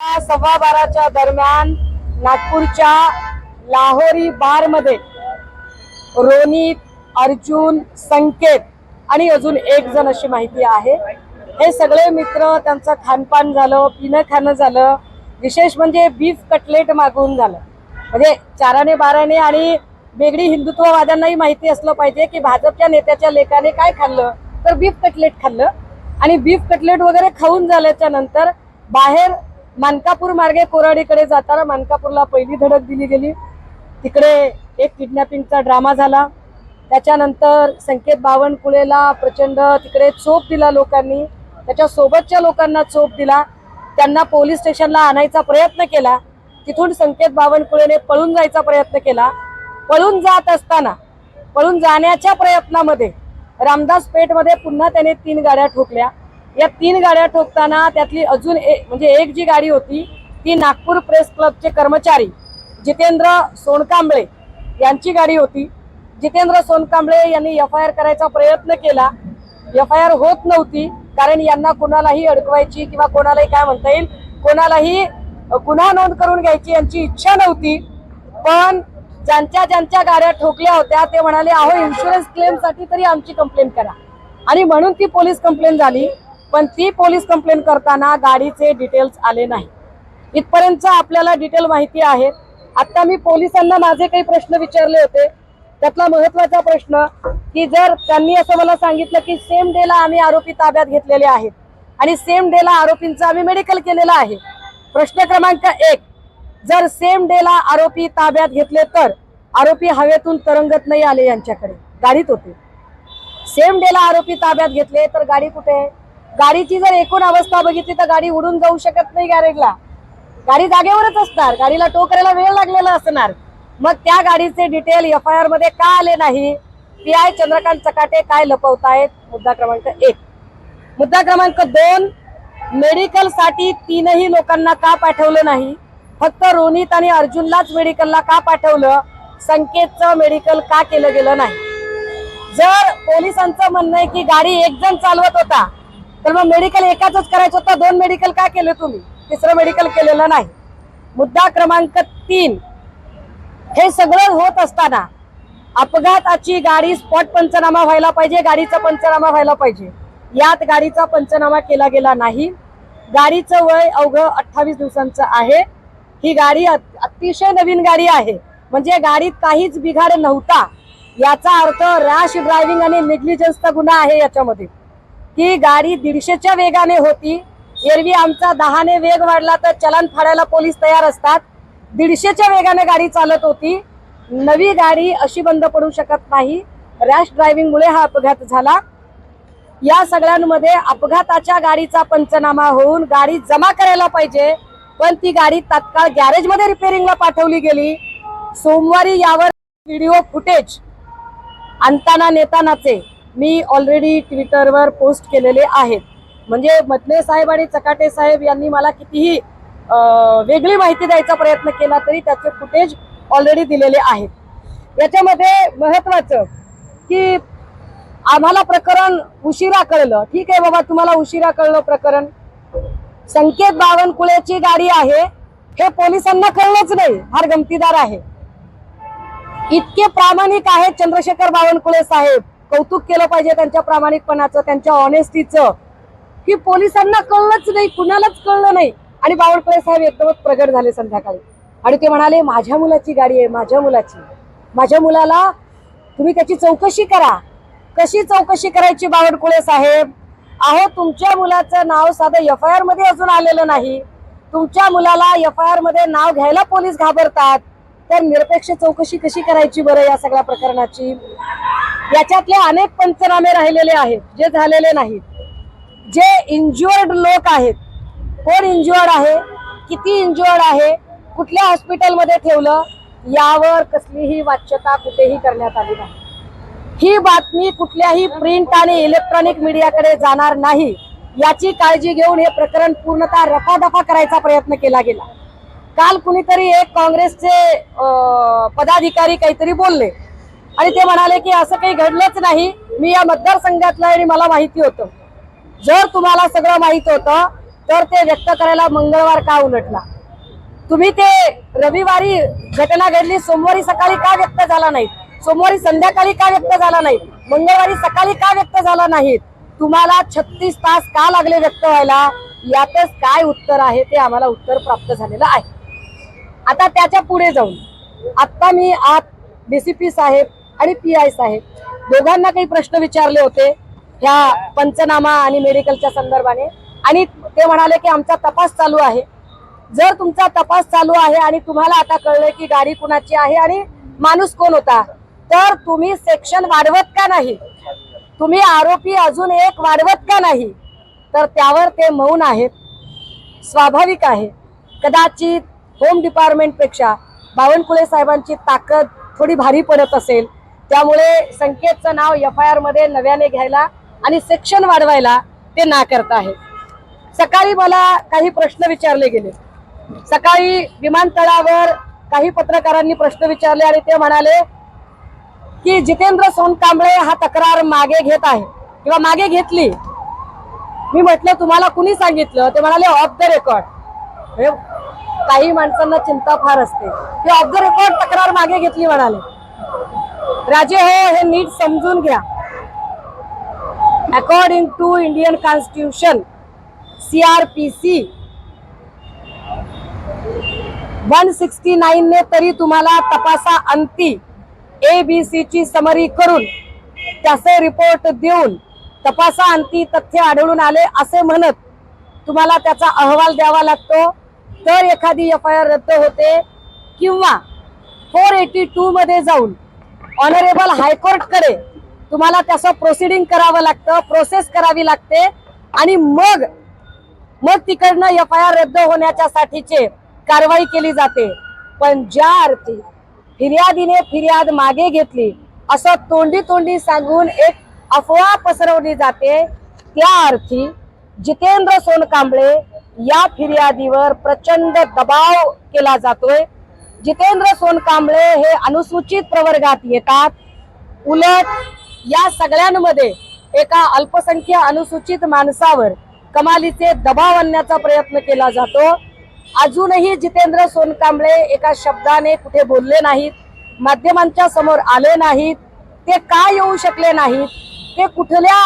सव्वा बाराच्या दरम्यान नागपूरच्या लाहोरी बारमध्ये रोनित अर्जुन संकेत आणि अजून एक जण अशी माहिती आहे. हे सगळे मित्र त्यांचं खानपान झालं पिणं खाणं झालं विशेष म्हणजे बीफ कटलेट मागवून झालं. म्हणजे चाराने बाराने आणि वेगळी हिंदुत्ववाद्यांनाही माहिती असलं पाहिजे की भाजपच्या नेत्याच्या लेखाने काय खाल्लं? तर बीफ कटलेट खाल्लं. आणि बीफ कटलेट वगैरे खाऊन झाल्याच्यानंतर बाहेर मानकापूर मार्गे कोराडीकडे जाताना मानकापूरला पहिली धडक दिली गेली. तिकडे एक किडनॅपिंगचा ड्रामा झाला. त्याच्यानंतर संकेत बावनकुळेला प्रचंड तिकडे चोप दिला लोकांनी. त्याच्या सोबतच्या लोकांना चोप दिला. त्यांना पोलीस स्टेशनला आणायचा प्रयत्न केला. तिथून संकेत बावनकुळेने पळून जायचा प्रयत्न केला. पळून जात असताना पळून जाण्याच्या प्रयत्नामध्ये रामदास पेठमध्ये पुन्हा त्याने तीन गाड्या ठोकल्या. या तीन गाड्या ठोकताना त्यातली अजून एक म्हणजे एक जी गाडी होती ती नागपूर प्रेस क्लबचे कर्मचारी जितेंद्र सोनकांबळे यांची गाडी होती. जितेंद्र सोनकांबळे यांनी एफ आय आर करायचा प्रयत्न केला. एफ आय आर होत नव्हती कारण यांना कोणालाही अडकवायची किंवा कोणालाही काय म्हणता येईल कोणालाही गुन्हा नोंद करून घ्यायची यांची इच्छा नव्हती. पण ज्यांच्या ज्यांच्या गाड्या ठोकल्या होत्या ते म्हणाले अहो इन्शुरन्स क्लेमसाठी तरी आमची कंप्लेंट करा. आणि म्हणून ती पोलीस कंप्लेंट झाली. पण ती पोलीस कंप्लेंट करताना गाडीचे डिटेल्स आले नाही. इथपर्यंत आपल्याला डिटेल माहिती आहे. आता मी पोलिसांना माझे काही प्रश्न विचारले होते. त्यातला महत्त्वाचा प्रश्न की जर त्यांनी असं मला सांगितलं की सेम डेला आम्ही आरोपी ताब्यात घेतलेले आहेत आणि सेम डेला आरोपींचं आम्ही मेडिकल केलेलं आहे. प्रश्न क्रमांक एक जर सेम डेला आरोपी ताब्यात घेतले तर आरोपी हवेतून तरंगत नाही आले यांच्याकडे. गाडीत होते. सेम डेला आरोपी ताब्यात घेतले तर गाडी कुठे आहे? गाडीची जर एकूण अवस्था बघितली तर गाडी उडून जाऊ शकत नाही गॅरेजला गाडी जागेवरच असणार. गाडीला टो करायला वेळ लागलेला असणार. मग त्या गाडीचे डिटेल एफ आय आरमध्ये का आले नाही? पी आय चंद्रकांत चकाटे काय लपवतायत? मुद्दा क्रमांक एक. मुद्दा क्रमांक दोन मेडिकलसाठी तीनही लोकांना का पाठवलं नाही? फक्त रोनित आणि अर्जुनलाच मेडिकलला का पाठवलं? संकेतचं मेडिकल का केलं गेलं नाही? जर पोलिसांचं म्हणणं आहे की गाडी एक जण चालवत होता तर मग मेडिकल एकाच करायचं होतं. दोन मेडिकल का केले तुम्ही? तिसरं मेडिकल केलेलं नाही. मुद्दा क्रमांक तीन. हे सगळं होत असताना अपघाताची गाडी स्पॉट पंचनामा व्हायला पाहिजे गाडीचा पंचनामा व्हायला पाहिजे. यात गाडीचा पंचनामा केला गेला नाही. गाडीचं वय अवघं अठ्ठावीस दिवसांचं आहे. ही गाडी अतिशय नवीन गाडी आहे. म्हणजे गाडीत काहीच बिघाड नव्हता. याचा अर्थ रॅश ड्रायव्हिंग आणि नेग्लिजन्सचा गुन्हा आहे याच्यामध्ये. ती गाडी दीडशेच्या वेगाने होती. एरवी आमचा दहाने वेग वाढला तर चलन फाडायला पोलीस तयार असतात. दीडशेच्या वेगाने गाडी चालत होती. नवी गाडी अशी बंद पडू शकत नाही. रॅश ड्रायव्हिंगमुळे हा अपघात झाला. या सगळ्यांमध्ये अपघाताच्या गाडीचा पंचनामा होऊन गाडी जमा करायला पाहिजे. पण ती गाडी तात्काळ गॅरेजमध्ये रिपेअरिंगला पाठवली गेली. सोमवारी यावर व्हिडिओ फुटेज आणताना नेतानाचे मी ऑलरेडी ट्विटरवर पोस्ट केलेले आहेत. म्हणजे मदने साहेब आणि चकाटे साहेब यांनी मला कितीही वेगळी माहिती द्यायचा प्रयत्न केला तरी त्याचे फुटेज ऑलरेडी दिलेले आहेत. याच्यामध्ये महत्वाचं की आम्हाला प्रकरण उशिरा कळलं. ठीक आहे बाबा तुम्हाला उशिरा कळलं प्रकरण. संकेत बावनकुळेची गाडी आहे. हे पोलिसांना कळलंच नाही. फार गमतीदार आहे. इतके प्रामाणिक आहेत चंद्रशेखर बावनकुळे साहेब. कौतुक केलं पाहिजे त्यांच्या प्रामाणिकपणाचं त्यांच्या ऑनेस्टीचं की पोलिसांना कळलंच नाही कुणालाच कळलं नाही. आणि बावनकुळे साहेब एकदमच प्रगट झाले संध्याकाळी. आणि ते म्हणाले माझ्या मुलाची गाडी आहे माझ्या मुलाची. माझ्या मुलाला तुम्ही त्याची चौकशी करा. कशी चौकशी करायची बावनकुळे साहेब? अहो तुमच्या मुलाचं नाव साधं एफ आय आरमध्ये अजून आलेलं नाही. तुमच्या मुलाला एफ आय आरमध्ये नाव घ्यायला पोलीस घाबरतात. तर निरपेक्ष चौकशी कशी करायची बरं या सगळ्या प्रकरणाची? याच्यातले अनेक पंचनामे राहिलेले आहेत जे झालेले नाहीत. जे इंज्युअर्ड लोक आहेत. कोण इंज्युअर्ड आहे? किती इंज्युअर्ड आहे? कुठल्या हॉस्पिटलमध्ये ठेवलं? यावर कसलीही वाच्यता कुठेही करण्यात आली नाही. ही बातमी कुठल्याही प्रिंट आणि इलेक्ट्रॉनिक मीडियाकडे जाणार नाही. याची काळजी घेऊन हे प्रकरण पूर्णतः रफादफा करायचा प्रयत्न केला गेला. काल कुणीतरी एक काँग्रेसचे पदाधिकारी काहीतरी बोलले. आणि ते म्हणाले की असं काही घडलंच नाही. मी या मतदारसंघातला आणि मला माहिती होतं. जर तुम्हाला सगळं माहीत होतं तर ते व्यक्त करायला मंगळवार का उलटला? तुम्ही ते रविवारी घटना घडली सोमवारी सकाळी का व्यक्त झाला नाही सोमवारी संध्याकाळी का व्यक्त झाला नाही मंगळवारी सकाळी का व्यक्त झाला नाही तुम्हाला छत्तीस तास का लागले व्यक्त व्हायला? यातच काय उत्तर आहे ते आम्हाला उत्तर प्राप्त झालेलं आहे. आता त्याच्या पुढे जाऊन. आत्ता मी आत डीसीपी साहेब आणि पी आय साहेब. दोघांना काही प्रश्न विचारले होते ह्या पंचनामा आणि मेडिकलच्या संदर्भाने. आणि ते म्हणाले की आमचा तपास चालू आहे. जर तुमचा तपास चालू आहे आणि तुम्हाला आता कळलं की गाडी कुणाची आहे आणि माणूस कोण होता तर तुम्ही सेक्शन वाढवत का नाही? तुम्ही आरोपी अजून एक वाढवत का नाही? तर त्यावर ते मौन आहेत. स्वाभाविक आहे. कदाचित होम डिपार्टमेंटपेक्षा बावनकुळे साहेबांची ताकद थोडी भारी पडत असेल. त्यामुळे संकेतचं नाव एफ आय आरमध्ये नव्याने घ्यायला आणि सेक्शन वाढवायला ते ना करत आहे. सकाळी मला काही प्रश्न विचारले गेले. सकाळी विमानतळावर काही पत्रकारांनी प्रश्न विचारले आणि ते म्हणाले की जितेंद्र सोनकांबळे हा तक्रार मागे घेत आहे किंवा मागे घेतली. मी म्हटलं तुम्हाला कुणी सांगितलं? ते म्हणाले ऑफ द रेकॉर्ड काही माणसांना चिंता फार असते. की ऑफ द रेकॉर्ड तक्रार मागे घेतली म्हणाले. राजे हो हे नीट समजून घ्या. According to Indian constitution CrPC one sixty nine ने तरी तुम्हाला तपासा अंती ए बी सी ची समरी करून त्याचे रिपोर्ट देऊन तपासा अंती तथ्य आढळून आले असे म्हणत तुम्हाला त्याचा अहवाल द्यावा लागतो. तर एखादी एफ आय आर रद्द होते किंवा फोर एटी टू मध्ये जाऊन ऑनरेबल हायकोर्टकडे तुम्हाला त्याचं प्रोसिडिंग करावं लागतं प्रोसेस करावी लागते. आणि मग मग तिकडनं एफ आय आर रद्द होण्याच्या साठीचे कारवाई केली जाते. पण ज्या अर्थी फिर्यादीने फिर्याद मागे घेतली असं तोंडी तोंडी सांगून एक अफवा पसरवली जाते त्या अर्थी जितेंद्र सोनकांबळे या फिर्यादीवर प्रचंड दबाव केला जातोय. जितेंद्र सोनकांबळे हे अनुसूचित प्रवर्गात येतात. उलट या सगळ्यांमध्ये एका अल्पसंख्य अनुसूचित माणसावर कमालीचे दबाव आणण्याचा प्रयत्न केला जातो. अजूनही जितेंद्र सोनकांबळे एका शब्दाने कुठे बोलले नाहीत माध्यमांच्या समोर आले नाहीत ते का येऊ शकले नाहीत ते कुठल्या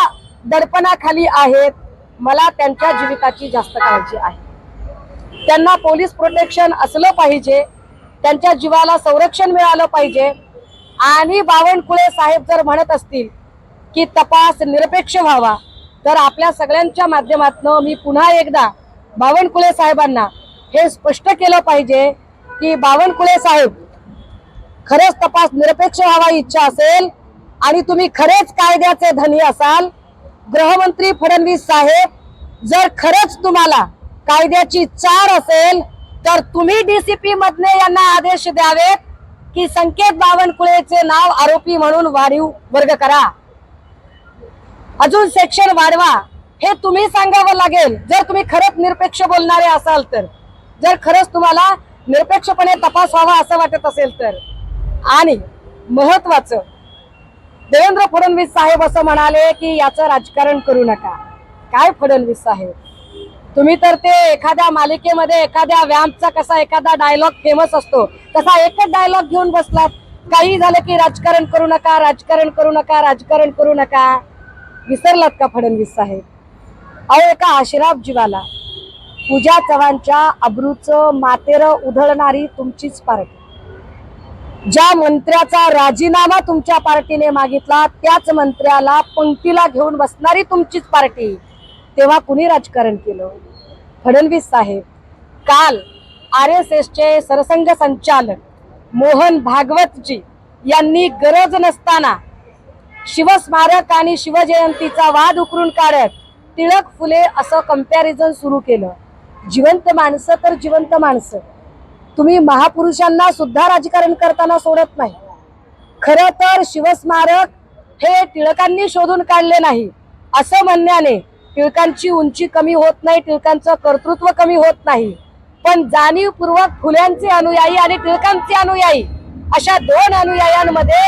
दडपणाखाली आहेत मला त्यांच्या जीविताची जास्त काळजी आहे. त्यांना पोलीस प्रोटेक्शन असलं पाहिजे त्यांच्या जीवाला संरक्षण मिळालं पाहिजे. आणि बावनकुळे साहेब जर म्हणत असतील की तपास निरपेक्ष व्हावा तर आपल्या सगळ्यांच्या माध्यमातून मी पुन्हा एकदा बावनकुळे साहेबांना हे स्पष्ट केलं पाहिजे की बावनकुळे साहेब खरंच तपास निरपेक्ष व्हावा इच्छा असेल आणि तुम्ही खरेच कायद्याचे धनी असाल गृहमंत्री फडणवीस साहेब जर खरंच तुम्हाला कायद्याची चार असेल तर तुम्ही डीसीपी मधने यांना आदेश द्यावेत की संकेत बावनकुळेचे नाव आरोपी म्हणून वाढीव वर्ग करा. अजून सेक्शन वाढवा. हे तुम्ही सांगावं लागेल. जर तुम्ही खरंच निरपेक्ष बोलणारे असाल तर. जर खरंच तुम्हाला निरपेक्षपणे तपास व्हावा असं वाटत असेल तर. आणि महत्वाचं देवेंद्र फडणवीस साहेब असं म्हणाले की याचं राजकारण करू नका. काय फडणवीस साहेब? तुम्ही तर ते एखाद्या मालिकेमध्ये एखाद्या व्यायामचा कसा एखादा डायलॉग फेमस असतो तसा एकच डायलॉग घेऊन बसलात. काही झालं की राजकारण करू नका राजकारण करू नका राजकारण करू नका. विसरलात का फडणवीस साहेब? अहो एका आशिराफ जीवाला. पूजा चव्हाणच्या अब्रूचं मातेर उधळणारी तुमचीच पार्टी. ज्या मंत्र्याचा राजीनामा तुमच्या पार्टीने मागितला त्याच मंत्र्याला पंक्तीला घेऊन बसणारी तुमचीच पार्टी. तेव्हा कुणी राजकारण केलं? फडणवीस साहेब. काल आर एस एसचे सरसंघ संचालक मोहन भागवतजी यांनी गरज नसताना शिवस्मारक आणि शिवजयंतीचा वाद उकरून काढत टिळक फुले असं कंपॅरिझन सुरू केलं. जिवंत माणसं तर जिवंत माणसं. तुम्ही महापुरुषांना सुद्धा राजकारण करताना सोडत नाही. खर तर शिवस्मारक हे टिळकांनी शोधून काढले नाही असं म्हणण्याने टिळकांची उंची कमी होत नाही टिळकांचं कर्तृत्व कमी होत नाही. पण जाणीवपूर्वक फुल्यांचे अनुयायी आणि टिळकांचे अनुयायी अशा दोन अनुयायांमध्ये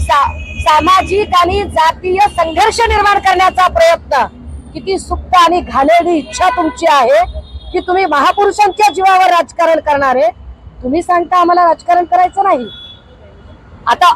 सा, सामाजिक आणि जातीय संघर्ष निर्माण करण्याचा प्रयत्न. किती सुप्त आणि घाणेरडी इच्छा तुमची आहे की तुम्ही महापुरुषांच्या जीवावर राजकारण करणारे तुम्ही सांगता आम्हाला राजकारण करायचं नाही. आता